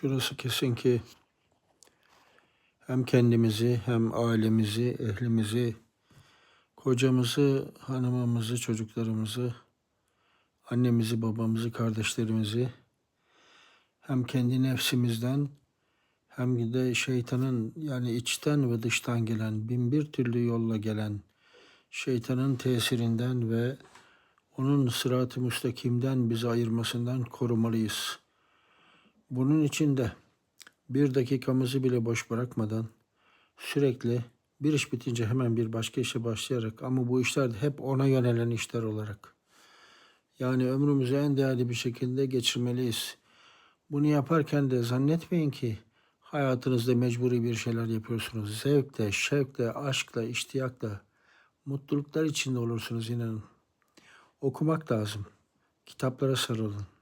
Şurası kesin ki hem kendimizi hem ailemizi, ehlimizi, kocamızı, hanımımızı, çocuklarımızı, annemizi, babamızı, kardeşlerimizi hem kendi nefsimizden hem de şeytanın yani içten ve dıştan gelen bin bir türlü yolla gelen şeytanın tesirinden ve onun sırat-ı müstakimden bizi ayırmasından korumalıyız. Bunun için de bir dakikamızı bile boş bırakmadan sürekli bir iş bitince hemen bir başka işe başlayarak ama bu işler de hep ona yönelen işler olarak. Yani ömrümüzü en değerli bir şekilde geçirmeliyiz. Bunu yaparken de zannetmeyin ki hayatınızda mecburi bir şeyler yapıyorsunuz. Zevkle, şevkle, aşkla, iştiyakla, mutluluklar içinde olursunuz inanın. Okumak lazım. Kitaplara sarılın.